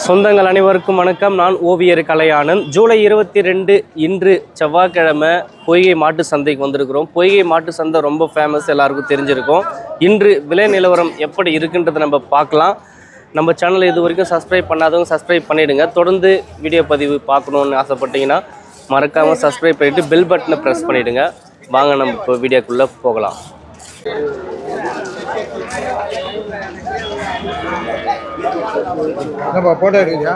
சொந்தங்கள் அனைவருக்கும் வணக்கம். நான் ஓவியர் கலையானந்த். ஜூலை இருபத்தி ரெண்டு இன்று செவ்வாய்க்கிழமை பொய்கை மாட்டு சந்தைக்கு வந்திருக்கிறோம். பொய்கை மாட்டு சந்தை ரொம்ப ஃபேமஸ் எல்லாருக்கும் தெரிஞ்சிருக்கும். இன்று விலை நிலவரம் எப்படி இருக்குன்றதை நம்ம பார்க்கலாம். நம்ம சேனலை இது வரைக்கும் சப்ஸ்கிரைப் பண்ணாதவங்க சப்ஸ்கிரைப் பண்ணிவிடுங்க தொடர்ந்து வீடியோ பதிவு பார்க்கணுன்னு ஆசைப்பட்டீங்கன்னா மறக்காமல் சப்ஸ்கிரைப் பண்ணிவிட்டு பெல் பட்டனை ப்ரெஸ் பண்ணிவிடுங்க வாங்க நம்ம இப்போ வீடியோக்குள்ளே போகலாம். என்னப்பா போட்டோ எடுக்கிறியா?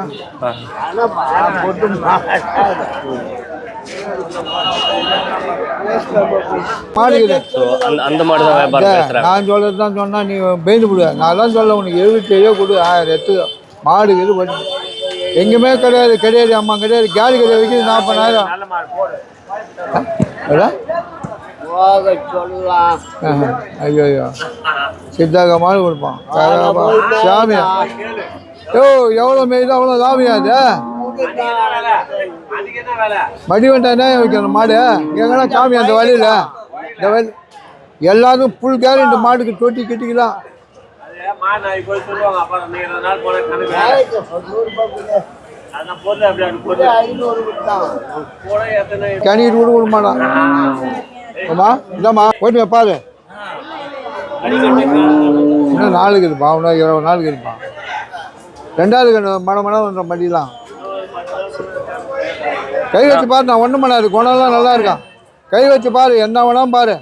அந்த மாடு தான் வியாபாரம் நான் சொல்றது தான் சொன்னா நீ பெயிண்ட் கொடு நான் தான் சொல்ல உனக்கு எழுபத்தி ஏழோ கொடு ஆயிரம் எத்து மாடு இது பண்ணி எங்கேயுமே கிடையாது கிடையாது அம்மா கிடையாது. கேலி கிடையாது விற்கிது நாற்பதாயிரம். ஐயோ ஐயோ. சித்தாக மாடு கொடுப்பான் சாமியா? யோ எவ்வளோ மெய்தா அவ்வளோ லாபியா அது மடி வேண்டாம் வைக்கணும் மாடு? எங்கன்னா காமி அந்த வழியில்? இந்த வழி எல்லாரும் புல் கேரண்ட் மாட்டுக்கு தொட்டி கட்டிக்கலாம். கணிட்டு கூட விட மாட்டான் ஆமா இதாம்மா போயிட்டு வா, பாரு. இன்னும் நாலு இருக்குதுப்பா இன்னும் இருபது நாளுக்கு இருக்குப்பா ரெண்டாவது கண்ணு மன மனம் பண்ணுற மடியெல்லாம் கை வச்சு பாரு நான் ஒன்றும் பண்ணாது. குணம்லாம் நல்லா இருக்கான். கை வச்சு பாரு என்ன வேணாலும் பாரு.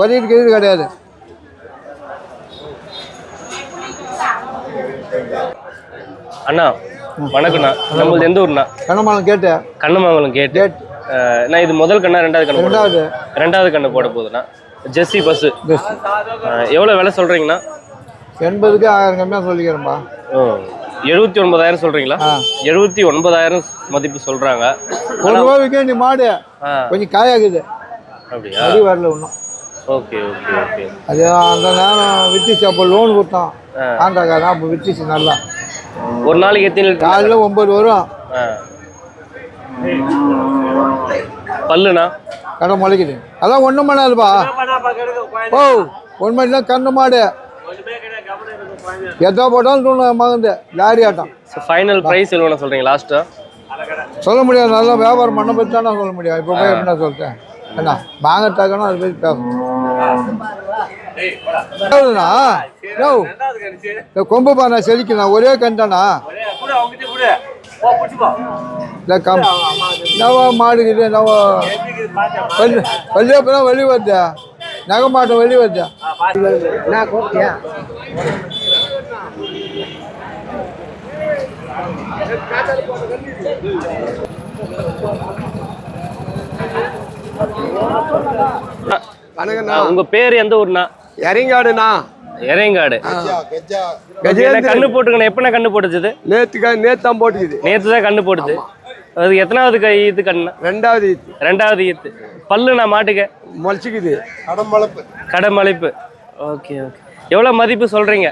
ஒரீட்டு கீது கிடையாது. அண்ணா வணக்கம்ண்ணா. நம்மளது எந்த ஊர்ண்ணா? கண்ணமாலம் கேட்டு கண்ணமங்கலம் கேட்டு நான் இது முதல் கண்ணா ரெண்டாவது கண்ணு ரெண்டாவது. ரெண்டாவது கண்ணு போட போகுதுண்ணா. Jersey bus. பெஸ்ட் எவ்வளோ விலை சொல்கிறீங்கண்ணா எண்பதுக்கு ஆயிரம் கம்மியாக சொல்லிக்கிறேன்பா எழுபத்தி ஒன்பதாயிரம் சொல்கிறீங்களா ஆ. எழுபத்தி ஒன்பதாயிரம் மதிப்பு சொல்கிறாங்க ஒரு ரூபா விற்க நீ மாடு. கொஞ்சம் காயாக்குது அப்படியா? அடி வரல இன்னும். Okay okay okay. அது அந்த நேரம் வித்துச்சு அப்போ லோன் ஆ. ஆண்டாக்காரன் அப்போ வித்துச்சு நல்லா. ஒரு நாளைக்கு எத்தனை காலையில் ஒம்பது வரும். பல்லுண்ணா கடை முளைக்குது. அதான் ஒன்றும் பண்ணாதுப்பா ஓ ஒன் மணி தான் கண்ணு மாடு. எதோ போட்டாலும் தூணும் மகந்து லாரி ஆட்டம். ஃபைனல் ப்ரைஸ் எவ்வளோ சொல்கிறீங்க லாஸ்ட்டாக சொல்ல முடியாது நல்லா வியாபாரம் பண்ண பற்றி தானே சொல்ல முடியும். இப்போ போய் என்ன சொல்லிட்டேன் என்ன வாங்கட்டாக்கணும் அது போய் பேசணும் எவ்வளோண்ணா? யோ, இந்த கொம்பு பானை செழிக்கணும் ஒரே கண்டானா இல்லை கம். நவா மாடுக்குது நவ பல்லு அப்பதான் வெளியே வருது நகை மாட்டம் வெளியே வருது நான் கோப்பியா வணக்கண்ணா. உங்கள் பேர் எந்த ஊர்ண்ணா? இறங்காடுண்ணா இறையங்காடு கண்ணு போட்டுக்கணும் எப்பண்ணா கண்ணு போட்டுச்சுது? நேத்துக்கா நேத்து தான் போட்டுக்குது நேற்று தான் கண்ணு போட்டுது. அது எத்தனாவது கை ஈத்து கண்ணு? ரெண்டாவது ரெண்டாவது ஈத்து. பல்லு நான் மாட்டுக்க? முளைச்சிக்குது. கடமளிப்பு ஓகே ஓகே. எவ்வளோ மதிப்பு சொல்கிறீங்க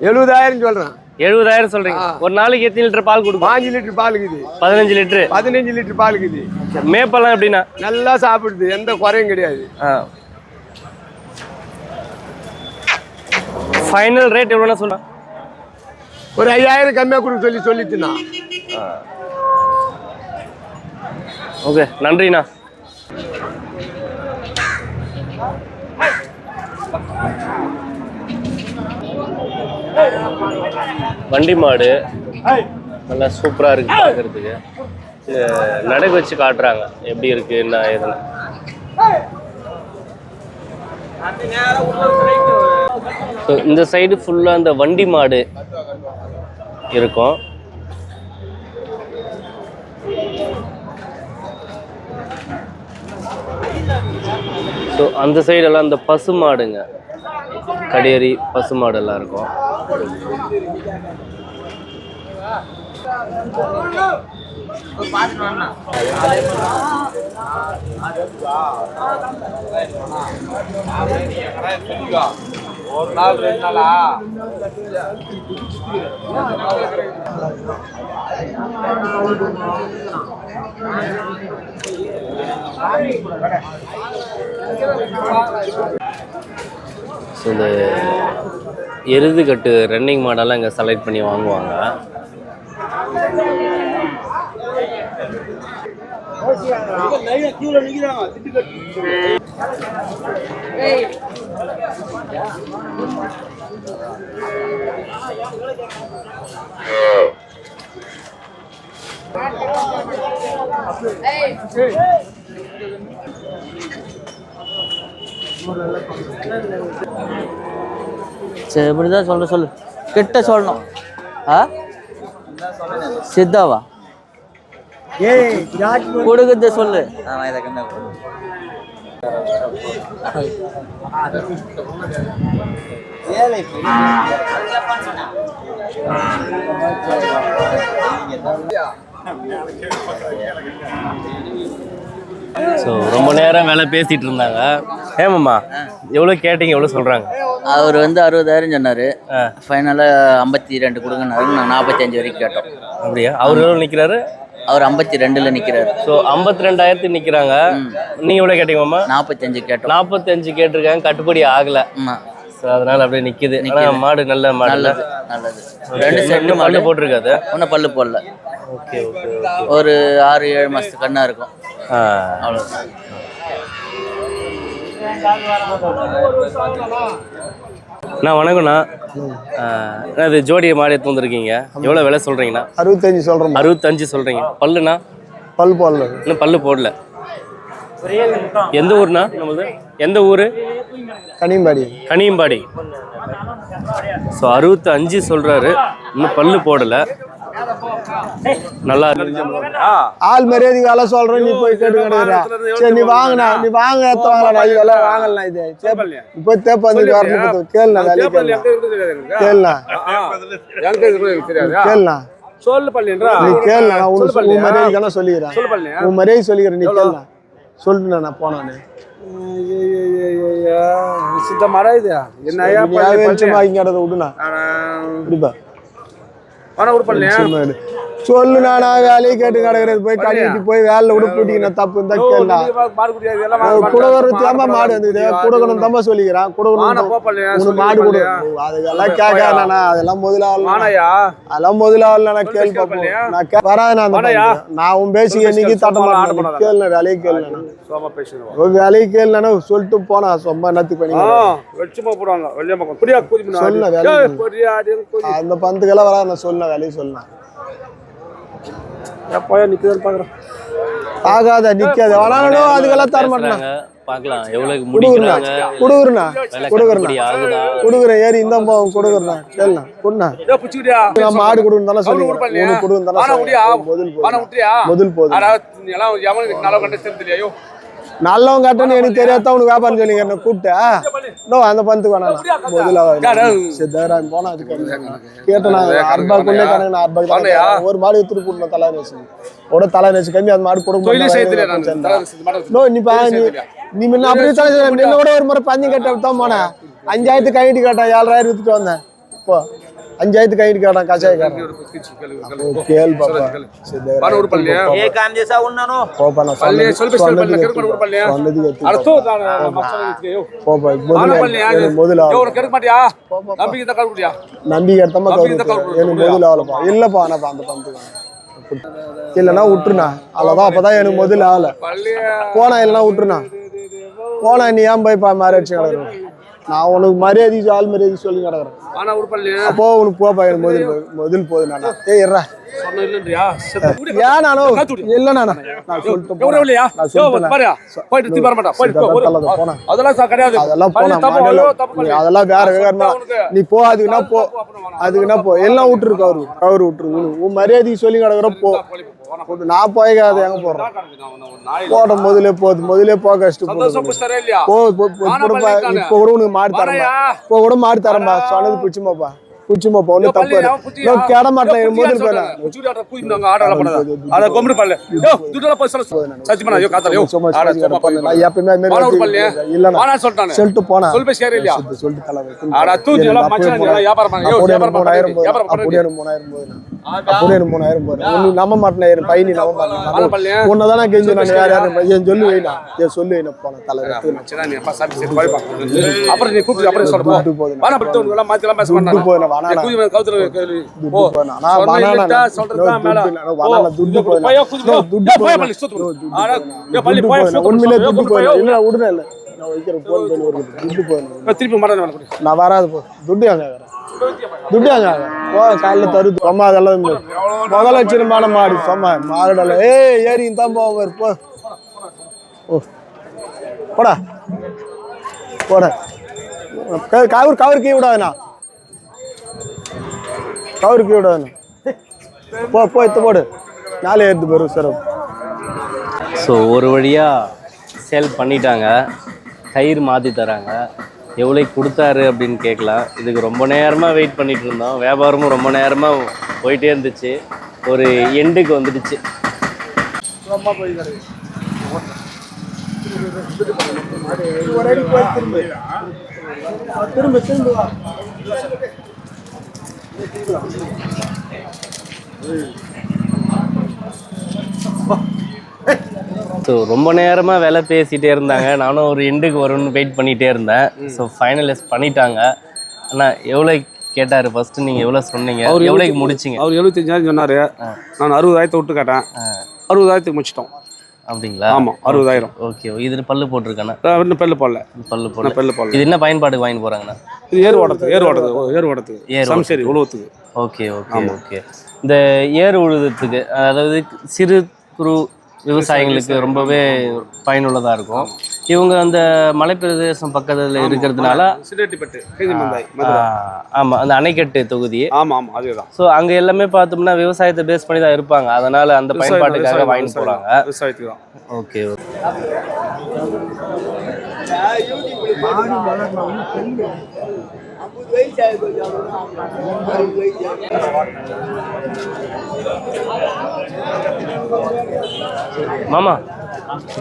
எழுபதாயிரம் சொல்றேன். எழுபதாயிரம் சொல்கிறீங்க ஒரு நாளைக்கு எத்தனை லிட்டர் பால் கொடுக்கும் பாஞ்சு லிட்டர் பால் இருக்குது பதினஞ்சு லிட்டரு. பதினஞ்சு லிட்டர் பால் இருக்குது மேப்பெல்லாம் எப்படின்னா நல்லா சாப்பிடுது. எந்த குறையும் கிடையாது. ஆ. ஃபைனல் ரேட் எவ்வளோண்ணா சொன்னா? ஒரு ஐயாயிரம் கம்மியாக கொடுக்க சொல்லி சொல்லிட்டுண்ணா. ஓகே நன்றிண்ணா வண்டி மாடு. நல்லா சூப்பராக இருக்கு பார்க்கறதுக்கு நடை வச்சு காட்டுறாங்க. எப்படி இருக்கு என்ன ஏதுன்னு. இந்த சைடு ஃபுல்லாக இந்த வண்டி மாடு இருக்கும். ஸோ அந்த சைடெல்லாம் இந்த பசு மாடுங்க கடியரி பசு மாடெல்லாம் இருக்கும் ஒரு நாள் ரெண்டு நாளா? ஸோ இந்த எருதுகட்டு ரன்னிங் மாடெல்லாம் இங்கே செலக்ட் பண்ணி வாங்குவாங்க. க்யூவில் நிற்கிறாங்க சரி இப்படிதான் சொல்ல சொல்லு. கிட்ட சொல்லணும். ஆ? சித்தாவா? கொடுக்குறது சொல்லு. ஸோ ரொம்ப நேரம் வேலை பேசிட்டு இருந்தாங்க. ஏமாம்மா எவ்வளோ கேட்டீங்க எவ்வளோ சொல்கிறாங்க அவர் வந்து அறுபதாயிரம் சொன்னாரு. ஃபைனலாக ஐம்பத்தி ரெண்டு கொடுங்கனாரு நாங்கள் நாற்பத்தஞ்சு வரைக்கும் கேட்டோம். அப்படியா? அவர் எவ்வளோ நிற்கிறாரு அவர் ஐம்பத்தி ரெண்டில் நிற்கிறாரு ஸோ ஐம்பத்தி ரெண்டாயிரத்துக்கு நிற்கிறாங்க நீங்கள் எவ்வளோ கேட்டீங்கம்மா நாற்பத்தஞ்சு கேட்டோம். நாற்பத்தஞ்சு கேட்டிருக்காங்க. கட்டுப்படி ஆகலை. ஸோ அதனால அப்படியே நிற்கிது ஆனால் மாடு நல்ல மாடு நல்லது நல்லது. ரெண்டு செட்டு மாடு. போட்டிருக்காது. ஒன்றும் பல்லு போடல. ஓகே ஓகே ஒரு ஆறு ஏழு மாதத்துக்கு கண்ணா இருக்கும். ஆ. அவ்வளோதான் அண்ணா வணக்கம்ண்ணா. ஆ, அண்ணா, இது ஜோடி மாடு எடுத்து வந்திருக்கீங்க. எவ்வளோ விலை சொல்கிறீங்கண்ணா அறுபத்தஞ்சு சொல்கிறோம் அறுபத்தஞ்சு சொல்கிறீங்க பல்லுண்ணா? பல் போடல. இன்னும் பல்லு போடல. எந்த ஊர்ண்ணா? நமது எந்த ஊர்? கனியம்பாடி. கனியம்பாடி. ஸோ அறுபத்தி அஞ்சு சொல்கிறாரு இன்னும் பல்லு போடலை. நல்லா ஆள் மரியாதை வேலை சொல்றேன் நீ போய் கேட்டு சரி நீ வாங்கினா நீ வாங்க எடுத்து வாங்கலாம்? இதெல்லாம் வாங்கலாம் இது. போய் தேப்ப வந்து வரணும் கேளுண்ணா வேலையை கேளுண்ணா. கேளுண்ணா. சொல்லு பள்ளின்றா? நீ கேளுண்ணா நான் உனக்கு உன் மரியாதைக்கான சொல்லிக்கிறேன். உன் மரியாதை சொல்லிக்கிறேன் நீ கேளுண்ணா. சொல்லிட்டு நான் போனானு சித்த மரம் இது. என்னையா வெளிச்சமா இங்க இடத்த விடுண்ணா. இப்படிப்பா சொல்லுண்ணா நான் வேலையை கேட்டு கிடக்குறது போய் கழுவிட்டு போய் வேலைல விட பூட்டிக்கின தப்பு இருந்தா கேளுண்ணா மாடு குடியாது எல்லாம் கூட ஒரு தேம்ப மாடு வந்துக்குது குடுக்கணும் தம்பா சொல்லிக்கிறான். உனக்கு மாடு கொடு. அதுக்கெல்லாம் கேட்காதண்ணா அதெல்லாம் மானையா? அதெல்லாம் முதலாளி நான். கேள்வி பார்ப்போம். நான் வராதுண்ணா அந்த. நான் உன் பேசி என்னைக்கு தட்ட மாட்டேன் கேளுண்ணா வேலையை கேளுண்ணா வேலையை கேளுண்ணா சொல்லிட்டு போனா சும்மா நத்து பண்ணி சொல்லு, வேலை குதி அந்த பந்துக்கெல்லாம் வராது நான் சொல்லுண்ணா வேலையை சொல்லுண்ணா எப்போயா நிக்குதுன்னு பாக்குறேன். ஆகாத நிக்காது. வேணாலும் அதுக்கெல்லாம் தர மாட்டேன். பார்க்கலாம். குடுக்குறா முடிக்கிறாங்க? கட்டுப்படி ஆகுதா? குடுக்குறேன் ஏறி இந்த போவோம் குடுக்குறா கேளுண்ணா குடுண்ணா ஏ புடிச்சுக்கிட்டியா? நான் மாடு கொடுன்னு தானே சொல்லி கொடுன்னு தானே முதல் போதும்? முதல் போதும். எல்லாம் எவனுக்கு நல்ல கண்டு தெரிஞ்சில்லையா? நல்லவன் கட்டணும் எனக்கு தெரியாத உனக்கு வியாபாரம் சொல்லிங்க என்ன கூப்பிட்ட. நோ அந்த பந்துக்கு வேணாம் முதல்ல சித்தாராம் போனா அதுக்கு கேட்டேன் நான் அர்பாக்குள்ளே கணக்கு நான்? அர்பாக்கு ஒரு மாடு எடுத்துட்டு போடணும் தலை நேசி ஓட தலை நேசி கம்மி அந்த மாடு கொடுக்க மாட்டை வச்சு. நோ நீ முன்ன அப்படியே தலை செய்ய நின்ன கூட ஒரு முறை பஞ்சு கட்ட தான் போனேன். அஞ்சாயிரத்து கைட்டு கேட்டேன் ஏழாயிரம் வித்துட்டு வந்தேன். இப்போ அஞ்சாயிரத்து தான் தான் இல்லப்பா. நான் அந்த பந்துக்கு இல்லைன்னா விட்டுருண்ணா. அவ்வளோதான் அப்பதான் எனக்கு முதல்ல ஆகல? போனா இல்லைன்னா விட்டுருண்ணா. போனா நீ ஏன் போய் பா மாறி அடிச்சு கிடக்குறேன் நான் உனக்கு மரியாதை ஆள் மரியாதை சொல்லி கிடக்குறேன் பல்லியா? அப்போ உனக்கு போப்பா எனக்கு முதல் முதல் போகுது நானா குடி. ஏன் நானும் இல்லை நானா நான் சொல்லிட்டு எவ்வளவு போனேன். இல்லையா? நான் யோ, சொல்லிட்டேன் பாருயா. போயிட்டு திருப்பி வர மாட்டா. போயிட்டு போ, ஒரு- சித்தார்த்த போனா அதெல்லாம் கிடையாது. அதெல்லாம் போனா வேற வேறமா. நீ போ அதுக்குன்னா போ. அதுக்குன்னா போ எல்லாம் விட்டுருக்கு அவரு அவரு விட்டுரு உனக்கு உன் மரியாதைக்கு சொல்லி கிடக்குற போ. போட்டு நான் போய்க்காத எங்க போறேன் போட முதல்ல போகுது முதல்ல போக கஷ்டம். இப்போ கூட உனக்கு மாடு வானாயா? இப்போ கூட மாடு தரம்பா சொன்னது பிடிச்சுமாப்பா பிடிச்சுமாப்பா ஒன்றும் தப்பு பள்ளி, இல்லை அவன் புத்தியா? நான் கேட மாட்டேன் யோ, என் புத்தியா முதல் போயிடா சொல்றேன். புத்தியா ஆட்டா கூட்டிட்டு வாங்க, ஆட எல்லாம் பண்ணாத. அத கொம்புடு பல்லு. யோ, துட்டுல போய் சொல்ல. சத்தியமா நான், யோ, காத்தால, யோ. ஆட, சும்மா போய் நான் ஒரு வச்சு பல்லியா? இல்லைண்ணா வானா சொல்லிட்டானே. சொல்லிட்டு போனா சொல்லு போய் சேர இல்லையா? சொல்லிட்டு தலை. ஆடா, எல்லாம் அப்பவே மச்சான் போனா- எல்லாம் வியாபாரம் பண்ணு. யோ, வியாபாரம் பண்ணு. வியாபாரம் பண்ணு. அப்படியே எனக்கு மூணாயிரம் போதும். அப்படியே எனக்கு மூணாயிரம் போதும். உன்னை நம்ப மாட்டேன் என் பையனை நம்ப வானா மாட்டேன் பல்லியா? உன்னதானே கெஞ்சி நான் யார் யார் என் சொல்லு வைனா என் சொல்லு வைனா போனேன் தலை. மச்சான், நீ அப்பா சாமி சரி, போய் பா. அப்புறம் நீ கூப்பிட்டு அப்புறம் போதும். வானா பட்டு உனக்கு எல்லாம் மாத்தி எல்லாம் பேச மேல போனா. நான் நான் மேல. இல்ல, நான் நோ. நோ. இல்ல, இல்ல. நான் பண்ணி நான் வராது போ. துட்டு கேக்குறேன்? போ காலைல தருது. சும்மா அதெல்லாம் இல்லை. முதலட்சணமான மாடு. சும்மா மாடுடல ஏய் ஏறி தான் போவார் போ. ஓ. போடா. போட. கவர் கவர் கீ விடாதுண்ணா. கவர் கீ விடாதுண்ணா. போ போ எத்து போடு. நாளை ஏறுது பெரும் சிறப்பு ஸோ ஒரு வழியாக சேல் பண்ணிட்டாங்க. கயிறு மாற்றி தராங்க. எவ்வளோ கொடுத்தாரு அப்படின்னு கேட்கலாம் இதுக்கு ரொம்ப நேரமாக வெயிட் பண்ணிட்டு இருந்தோம். வியாபாரமும் ரொம்ப நேரமாக போயிட்டே இருந்துச்சு. ஒரு எண்டுக்கு வந்துடுச்சு. திரும்ப திரும்ப வா. ஸோ ரொம்ப நேரமாக விலை பேசிகிட்டே இருந்தாங்க. நானும் ஒரு எண்டுக்கு வரும்னு வெயிட் பண்ணிகிட்டே இருந்தேன். ஸோ ஃபைனலைஸ் பண்ணிட்டாங்க. அண்ணா எவ்வளோ கேட்டார்? ஃபஸ்ட்டு நீங்கள் எவ்வளோ சொன்னீங்க? அவர் எவ்வளோக்கு முடிச்சிங்க? அவர் எழுபத்தஞ்சாயிரம் சொன்னாரு. நான் அறுபதாயிரத்தை விட்டு கேட்டேன். அறுபதாயிரத்துக்கு முடிச்சிட்டோம். அப்படிங்களா? ஆமா அறுபதாயிரம். ஓகே இது பல்லு போட்டிருக்கேண்ணா இன்னும் பெல்லு போடல. பல்லு போடல. பெல்லு போடல. இது என்ன பயன்பாடுக்கு வாங்கி போகிறாங்கண்ணா இது ஏர் ஓட்டத்துக்கு ஏர் ஓட்டத்துக்கு ஓ, ஏர் ஓட்டத்துக்கு ஏர் சம்சரி உழவத்துக்கு. Okay okay okay. இந்த ஏர் உழுதுறதுக்கு அதாவது சிறு குறு விவசாயிங்களுக்கு ரொம்பவே பயனுள்ளதாக இருக்கும். இவங்க அந்த மலைப்பிரதேசம் பக்கத்தில் இருக்கிறதுனால ஆமாம் அந்த அணைக்கட்டு தொகுதி. ஆமா ஆமா அதேதான். ஸோ அங்கே எல்லாமே பார்த்தோம்னா விவசாயத்தை பேஸ் பண்ணி தான் இருப்பாங்க. அதனால அந்த பயன்பாட்டுக்காக வாங்கிட்டு போகிறாங்க விவசாயத்துக்கு தான். ஓகே மாமா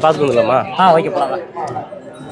பார்த்துக்கலாமா ஆ ஓகே போகலாம்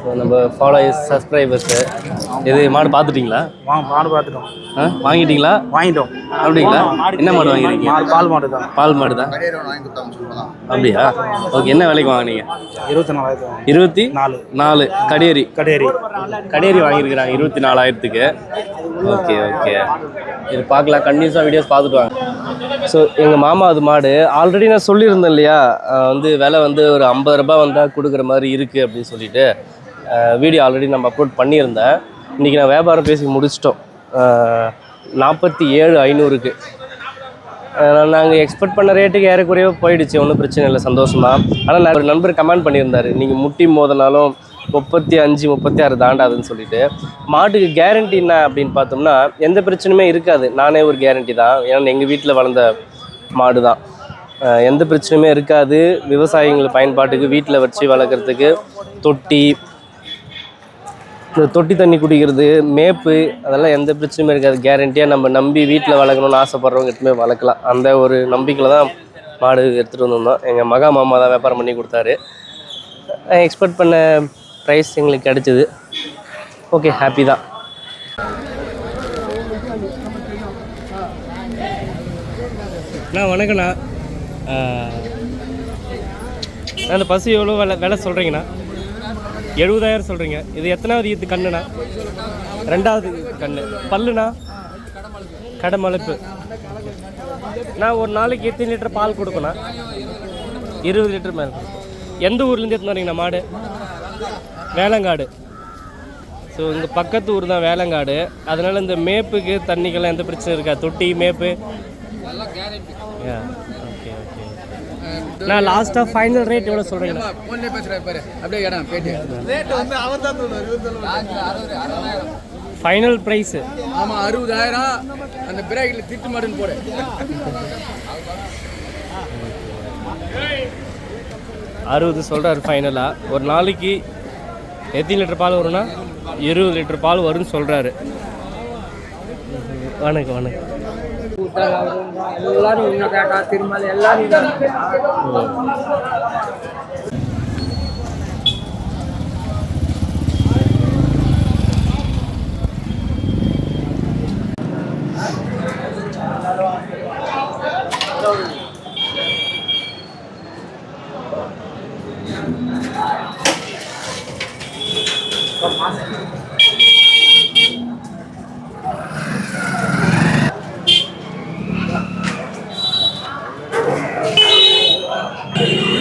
ஸோ நம்ம ஃபாலோயர்ஸ் சப்ஸ்கிரைபர்ஸு இது மாடு பார்த்துட்டிங்களா? வாங்க மாடு பார்த்துட்டோம். ஆ வாங்கிட்டீங்களா? வாங்கிட்டோம். அப்படிங்களா? என்ன மாடு வாங்கிருக்கீங்க பால் மாடு தான். பால் மாடு தான். அப்படியா? ஓகே என்ன விலைக்கு வாங்குனீங்க? இருபத்தி நாலாயிரத்து இருபத்தி நாலு. நாலு. கடியேரி. கடையரி. கடியேரி வாங்கியிருக்கிறாங்க இருபத்தி நாலாயிரத்துக்கு ஓகே ஓகே இது பார்க்கலாம். கண்டினியூஸாக வீடியோஸ் பார்த்துட்டு வாங்க. ஸோ எங்கள் மாமா அது மாடு. ஆல்ரெடி நான் சொல்லியிருந்தேன் இல்லையா? வந்து விலை வந்து ஒரு ஐம்பது ரூபாய் வந்தால் கொடுக்குற மாதிரி இருக்குது அப்படின்னு சொல்லிட்டு வீடியோ ஆல்ரெடி நம்ம அப்லோட் பண்ணியிருந்தேன். இன்றைக்கி நான் வியாபாரம் பேசி முடிச்சிட்டோம். நாற்பத்தி ஏழு ஐநூறுக்கு. நாங்கள் எக்ஸ்பெக்ட் பண்ண ரேட்டுக்கு ஏறக்குறைய போயிடுச்சு. ஒன்றும் பிரச்சனை இல்லை சந்தோஷமா ஆனால் நான் ஒரு நண்பர் கமெண்ட் பண்ணியிருந்தாரு. நீங்கள் முட்டி மோதினாலும் முப்பத்தி அஞ்சு முப்பத்தி ஆறு தாண்டாதுன்னு சொல்லிட்டு. மாட்டுக்கு கேரண்டி என்ன அப்படின்னு பார்த்தோம்னா எந்த பிரச்சனையுமே இருக்காது. நானே ஒரு கேரண்டி தான். ஏன்னா எங்கள் வீட்டில் வளர்ந்த மாடு தான். எந்த பிரச்சனையுமே இருக்காது. விவசாயிகள் பயன்பாட்டுக்கு வீட்டில் வச்சு வளர்க்குறதுக்கு தொட்டி இந்த தொட்டி தண்ணி குடிக்கிறது மேப்பு அதெல்லாம் எந்த பிரச்சனையுமே இருக்காது. கேரண்டியாக நம்ம நம்பி வீட்டில் வளர்க்கணும்னு ஆசைப்பட்றவங்க எட்டுமே வளர்க்கலாம். அந்த ஒரு நம்பிக்கையில் தான் மாடு எடுத்துகிட்டு வந்திருந்தோம் எங்கள் மகா மாமா தான் வியாபாரம் பண்ணி கொடுத்தாரு. எக்ஸ்பெக்ட் பண்ண ப்ரைஸ் எங்களுக்கு கிடச்சிது. ஓகே ஹாப்பி தான். அண்ணா வணக்கண்ணா அந்த பசு எவ்வளோ விலை விலை சொல்கிறீங்கண்ணா எழுபதாயிரம் சொல்கிறீங்க இது எத்தனாவது ஈத்து கண்ணுண்ணா? ரெண்டாவது கண்ணு. பல்லுண்ணா? கடமலைப்பு நான் ஒரு நாளைக்கு எத்தனை லிட்டர் பால் கொடுக்கணும் இருபது லிட்டர் மேலே எந்த ஊர்லேருந்து எடுத்துன்னு வரீங்கண்ணா மாடு? வேளங்காடு ஸோ இங்கே பக்கத்து ஊர் தான் வேளங்காடு அதனால் இந்த மேப்புக்கு தண்ணிக்கெல்லாம் எந்த பிரச்சனையும் இருக்கா தொட்டி மேப்பு. நான் லாஸ்ட்டாக ஃபைனல் ரேட் எவ்வளோ சொல்கிறீங்கண்ணா ஃபைனல் ப்ரைஸு ஆமா அறுபதாயிரம். அந்த பிரேக்கில் திட்டு மாட்டுன்னு போடு. அறுபது சொல்கிறாரு ஃபைனலாக ஒரு நாளைக்கு எத்தனை லிட்டர் பால் வரும்னா? இருபது லிட்டர் பால் வரும்னு சொல்கிறாரு வணக்கம் வணக்கம். எல்லாரும் இவங்க கேட்டா திருமல் எல்லாரும்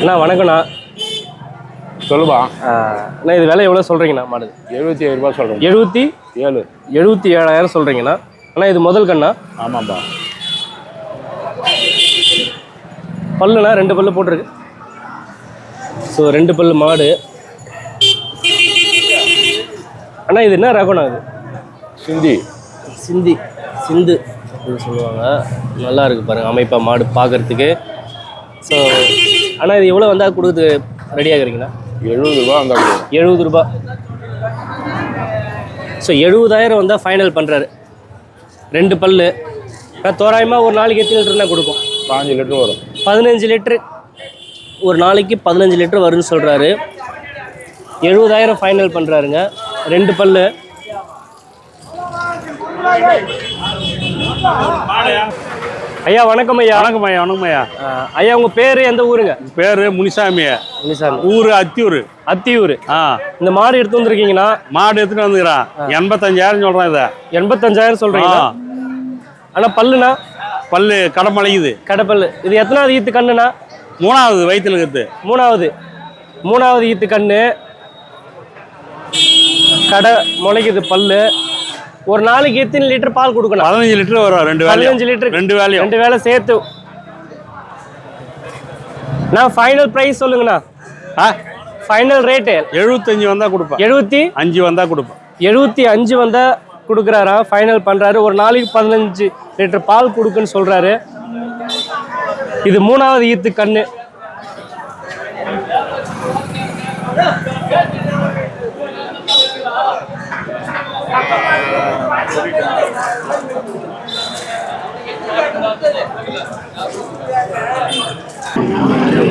அண்ணா வணக்கம்ண்ணா. சொல்லுப்பா. அண்ணா இது விலை எவ்வளோ சொல்கிறீங்கண்ணா மாடு எழுபத்தி ஏழு ரூபாய் சொல்கிறேன் எழுபத்தி ஏழு. எழுபத்தி ஏழாயிரம் சொல்கிறீங்கண்ணா அண்ணா இது முதல் கண்ணா? ஆமாப்பா பல்லுண்ணா ரெண்டு பல்லு போட்டிருக்கு. ஸோ ரெண்டு பல்லு மாடு. அண்ணா இது என்ன ரகம்ண்ணா இது? சிந்தி. சிந்தி. சிந்து அப்படின்னு சொல்லுவாங்க. நல்லா இருக்கு பாருங்க அமைப்பா மாடு பார்க்கறதுக்கு ஸோ அண்ணா இது எவ்வளோ வந்தால் கொடுத்து ரெடி ஆகுறீங்கண்ணா? எழுபது ரூபா அந்த எழுபது ரூபாய் ஸோ எழுபதாயிரம் வந்தால் ஃபைனல் பண்ணுறாரு ரெண்டு பல்லு. நான் தோராயமாக ஒரு நாளைக்கு எத்தனை லிட்டர்னா கொடுக்கும்? பாஞ்சு லிட்டர் வரும். பதினஞ்சு லிட்ரு ஒரு நாளைக்கு பதினஞ்சு லிட்டர் வரும்னு சொல்கிறாரு எழுபதாயிரம் ஃபைனல் பண்ணுறாருங்க ரெண்டு பல்லு. ஐயா வணக்கம் ஐயா. வணக்கம் ஐயா வணக்கம் ஐயா. ஐயா உங்கள் பேர் எந்த ஊருங்க? பேரு முனிசாமி முனிசாமி. ஊரு அத்தியூர். அத்தியூர். ஆ. இந்த மாடு எடுத்து வந்திருக்கீங்கன்னா? மாடு எடுத்துட்டு வந்துக்கிறான் எண்பத்தஞ்சாயிரம் சொல்றேன் இதை. எண்பத்தஞ்சாயிரம் சொல்கிறீங்க ஆ. ஆனால் பல்லுண்ணா? பல்லு கடமலைக்குது கடைப்பல்லு. இது எத்தனாவது ஈத்து கண்ணுண்ணா? மூணாவது வயிற்றுல இருக்குது. மூணாவது. மூணாவது ஈத்து கண்ணு. கடை முளைக்குது பல்லு. ஒரு நாளைக்கு எத்தனை லிட்டர் பால் கொடுக்கணும்? பதினஞ்சு லிட்டர் வரும் ரெண்டு பதினஞ்சு லிட்டர் ரெண்டு வேலையும். ரெண்டு வேலை சேர்த்து. நான் ஃபைனல் ப்ரைஸ் சொல்லுங்கண்ணா. ஆ? ஃபைனல் ரேட்டு எழுபத்தஞ்சு வந்தா கொடுப்பேன். எழுபத்தி அஞ்சு வந்தா கொடுப்பேன். எழுபத்தி அஞ்சு வந்தா கொடுக்குறாரா? ஃபைனல் பண்ணுறாரு ஒரு நாளைக்கு பதினஞ்சு லிட்டர் பால் கொடுக்குன்னு சொல்கிறாரு இது மூணாவது ஈத்து கண்ணு.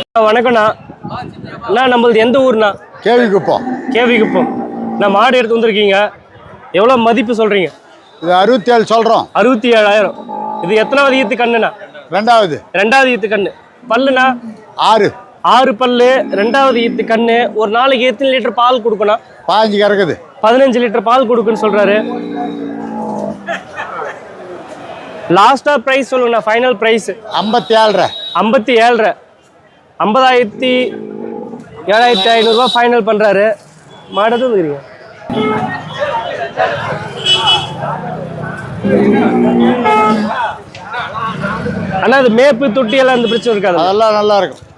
அண்ணா, வணக்கம்ண்ணா. அண்ணா நம்மளது எந்த ஊர்ண்ணா? கேவி குப்பம் கேவி குப்பம் நான் மாடு எடுத்து வந்திருக்கீங்க. எவ்வளோ மதிப்பு சொல்கிறீங்க இது அறுபத்தி ஏழு சொல்கிறோம் அறுபத்தி ஏழாயிரம் இது எத்தனாவது ஈத்து கண்ணுண்ணா? ரெண்டாவது. ரெண்டாவது ஈத்து கண்ணு. பல்லுண்ணா? ஆறு. ஆறு பல்லு ரெண்டாவது ஈத்து கண்ணு. ஒரு நாளைக்கு எத்தனை லிட்டர் பால் கொடுக்கணும்? பாஞ்சு கறக்குது. பதினஞ்சு லிட்டர் பால் கொடுக்குன்னு சொல்றாரு. லாஸ்டா பிரைஸ் சொல்லுங்கண்ணா ஃபைனல் பிரைஸ் ஐம்பத்தி ஏழரை ஐம்பத்தி ஏழரை ஐம்பதாயிரத்தி ஏழாயிரத்தி ஐநூறுரூவா ஃபைனல் பண்ணுறாரு மாடது வந்துக்கிறீங்க அண்ணா அது மேப்பு தொட்டி எல்லாம் இந்த பிரச்சனை இருக்காது. அதெல்லாம் நல்லா இருக்கும்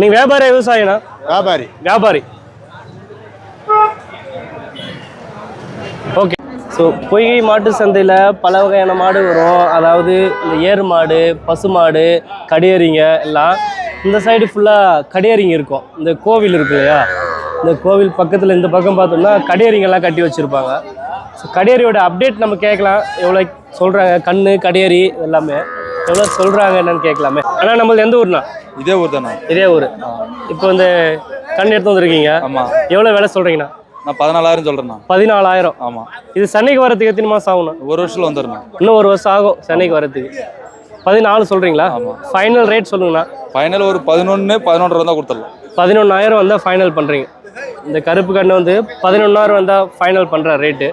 நீங்கள் வியாபார விவசாயினா வியாபாரி. வியாபாரி ஓகே ஸோ பொய்கை மாட்டு சந்தையில் பல வகையான மாடு வரும். அதாவது இந்த ஏர் மாடு பசு மாடு கடியரிங்க எல்லாம் இந்த சைடு ஃபுல்லாக கடியரிங்க இருக்கும். இந்த கோவில் இருக்கு இல்லையா? இந்த கோவில் பக்கத்தில் இந்த பக்கம் பார்த்தோம்னா கடியரிங்கெல்லாம் கட்டி வச்சுருப்பாங்க. ஸோ கடியரியோட அப்டேட் நம்ம கேட்கலாம். எவ்வளோ சொல்கிறாங்க கண்ணு கடியரி எல்லாமே. எவ்வளோ சொல்கிறாங்க என்னன்னு கேட்கலாமே. ஆனால் நம்மளது எந்த ஊர்னா இதே ஊர் தானே இதே ஊர். இப்போ இந்த கண் எடுத்து வந்திருக்கீங்க. ஆமா. எவ்வளோ விலை சொல்கிறீங்கண்ணா நான் பதினாலாயிரம் சொல்றேண்ணா. பதினாலாயிரம். ஆமா. இது சென்னைக்கு வரதுக்கு எத்தனை மாதம் ஆகும்ண்ணா? ஒரு வருஷத்துல வந்துடுறேன் இன்னும் ஒரு வருஷம் ஆகும் சென்னைக்கு வரதுக்கு. பதினாலு சொல்கிறீங்களா ஆமா. ஃபைனல் ரேட் சொல்லுங்கண்ணா. ஃபைனல் ஒரு பதினொன்று பதினொன்றரை தான் கொடுத்துடலாம். பதினொன்றாயிரம் வந்தால் ஃபைனல் பண்ணுறீங்க இந்த கருப்பு கண்ணு வந்து பதினொன்றாயிரம் வந்தால் ஃபைனல் பண்ணுற ரேட்டு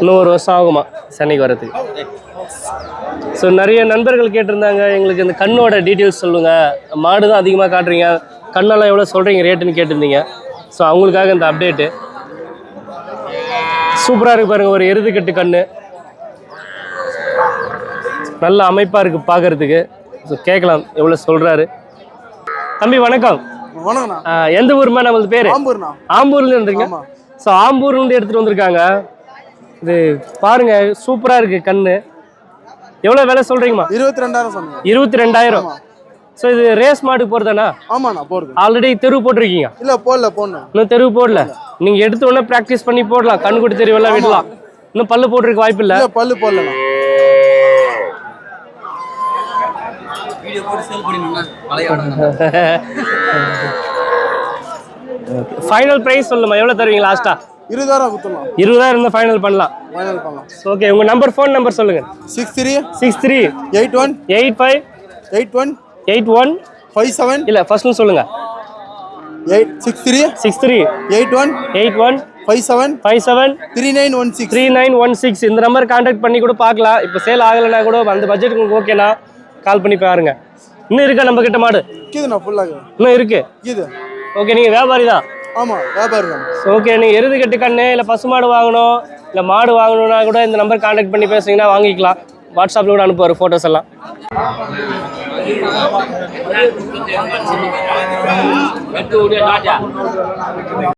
இன்னும் ஒரு வருஷம் ஆகுமா சென்னைக்கு வரதுக்கு. ஸோ நிறைய நண்பர்கள் கேட்டிருந்தாங்க. எங்களுக்கு இந்த கண்ணோட டீட்டெயில்ஸ் சொல்லுங்கள் மாடு தான் அதிகமாக காட்டுறீங்க. கண்ணெல்லாம் எவ்வளோ சொல்கிறீங்க ரேட்டுன்னு கேட்டிருந்தீங்க. ஸோ அவங்களுக்காக இந்த அப்டேட்டு சூப்பராக இருக்கு பாருங்க ஒரு எருதுக்கட்டு கண்ணு. நல்ல அமைப்பாக இருக்குது பார்க்கறதுக்கு ஸோ கேட்கலாம் எவ்வளோ சொல்கிறாரு தம்பி வணக்கம். எந்த ஊருமா நம்மளது பேர்? ஆம்பூர்ல இருந்தீங்க ஸோ ஆம்பூர்ல இருந்து எடுத்துட்டு வந்திருக்காங்க. இது பாருங்க சூப்பரா இருக்கு கண்ணு. எவ்வளவு விலை சொல்றீங்கம்மா? இருபத்தி ரெண்டாயிரம் இருபத்தி ரெண்டாயிரம். ஸோ இது ரேஸ் மாடு போறதானா? ஆமாண்ணா போடுது ஆல்ரெடி தெருவு போட்டிருக்கீங்க? இல்ல போடல போடணும். இன்னும் தெருவு போடல? நீங்க எடுத்த உடனே ப்ராக்டிஸ் பண்ணி போடலாம். கண்ணுக்குட்டி தெருவெல்லாம் விடலாம். இன்னும் பல்லு போட்டிருக்க வாய்ப்பு இல்ல? பல்லு ஆடுங்க ஃபைனல் பிரைஸ் சொல்லுமா? எவ்வளவு தருவீங்க லாஸ்டா இருபதாயிரம் குத்தலாம் இருபதாயிரம் இருந்தால் ஃபைனல் பண்ணலாம். ஃபைனல் பண்ணலாம். ஓகே உங்க நம்பர் ஃபோன் நம்பர் சொல்லுங்க. Six three six three eight one eight five eight one eight one five seven இல்ல ஃபர்ஸ்ட்னு சொல்லுங்க. Eight six three six three eight one eight one five seven five seven three nine one six three nine one six இந்த number contact பண்ணி கூட பார்க்கலாம். இப்போ sale ஆகலைன்னா கூட அந்த பட்ஜெட்டுக்கு உங்களுக்கு ஓகேனா கால் பண்ணி பாருங்க. இன்னும் இருக்கா நம்ம கிட்ட மாடு? கீதுண்ணா ஃபுல்லாக இன்னும் இருக்கு? கீது. ஓகே நீங்கள் வியாபாரி தான்? ஆமாம் வியாபாரி தான். ஓகே நீங்கள் எருது கட்டு கண்ணு இல்லை பசு மாடு வாங்கணும் இல்லை மாடு வாங்கணும்னா கூட இந்த நம்பர் கான்டாக்ட் பண்ணி பேசுனீங்கன்னா வாங்கிக்கலாம். வாட்ஸ்அப்பில் கூட அனுப்புவார் ஃபோட்டோஸ் எல்லாம்.